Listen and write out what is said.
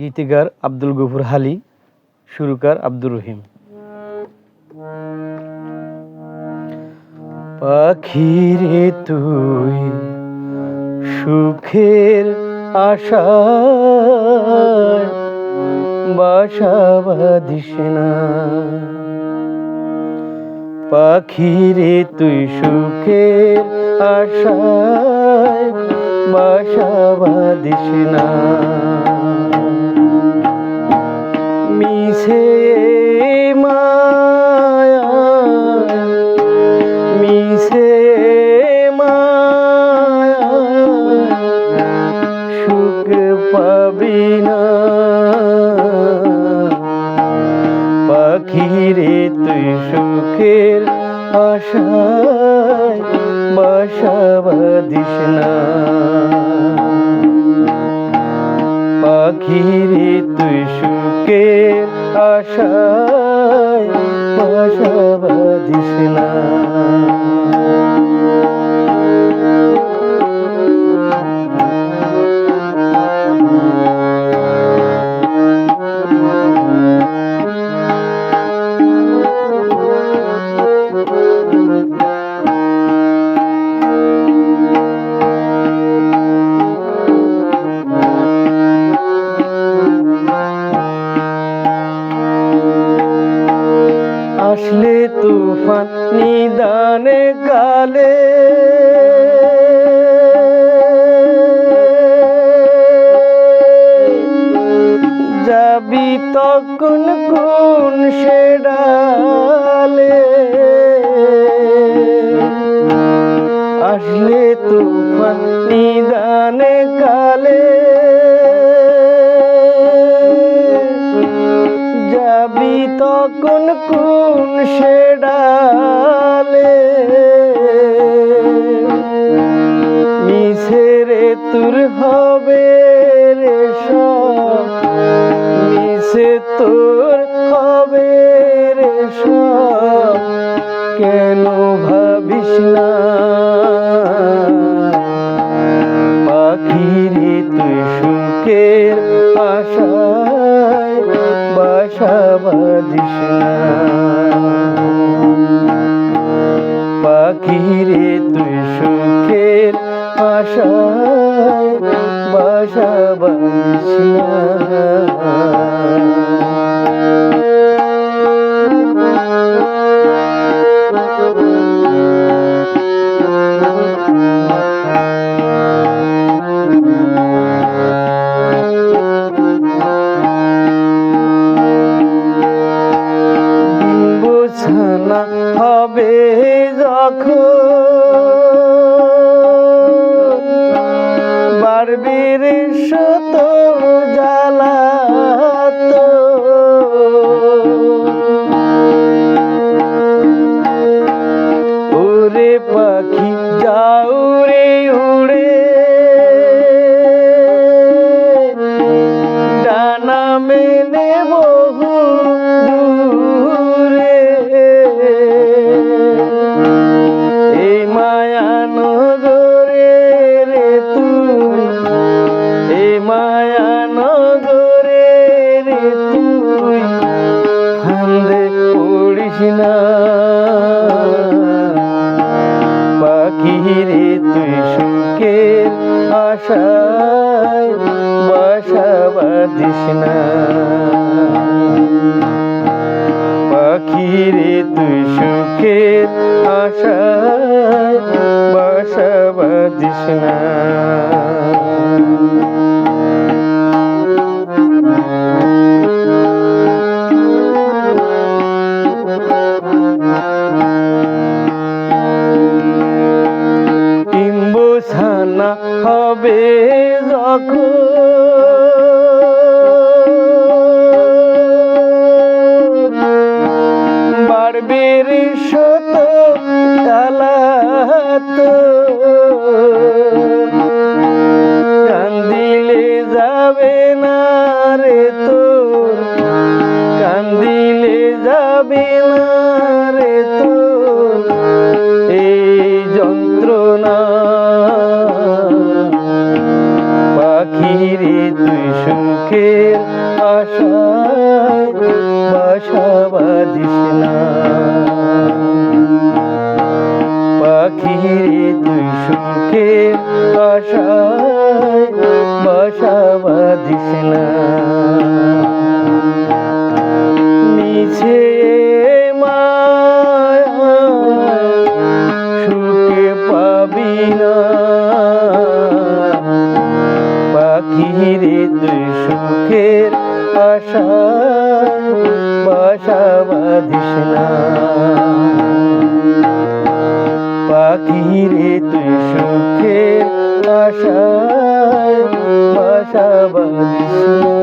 গীতিকার আব্দুল গফুর হালি, সুরকার আব্দুর রহিম। পাখিরে তুই সুখের আশা বাসা বাঁধিস না। পাখিরে তুই সুখের আশায় বাসা বাঁধিস না। মিছে মায়া মিছে মায়া, সুখ পাবি না। পাখিরে তুই সুখের আশায় বাসা বাঁধিস না তুই সুখের আশায় তুফান নিদানে কালে। যাবি তখন কোন সে ডালে আসলে তুফান নিদানে কালে। তখন কোন সে ডালে মিছে রে তোর হবে রে মিছে তোর হবে রে কেন ভাবিস না না পাখিরে তুই সুখের আশায় বাসা বাঁধিস না বোঝানা হবে যখন পাখিরে তুই সুখের আশায় বাসা না। হবে যখন baby. সুখের আশায় বাসা বাঁধিস না মায়া সুখে পাবি না। পাখি রে তুই সুখের আশায় বাসা বাঁধিস না। পাখি তুই সুখের আশায় বাসা বাঁধিস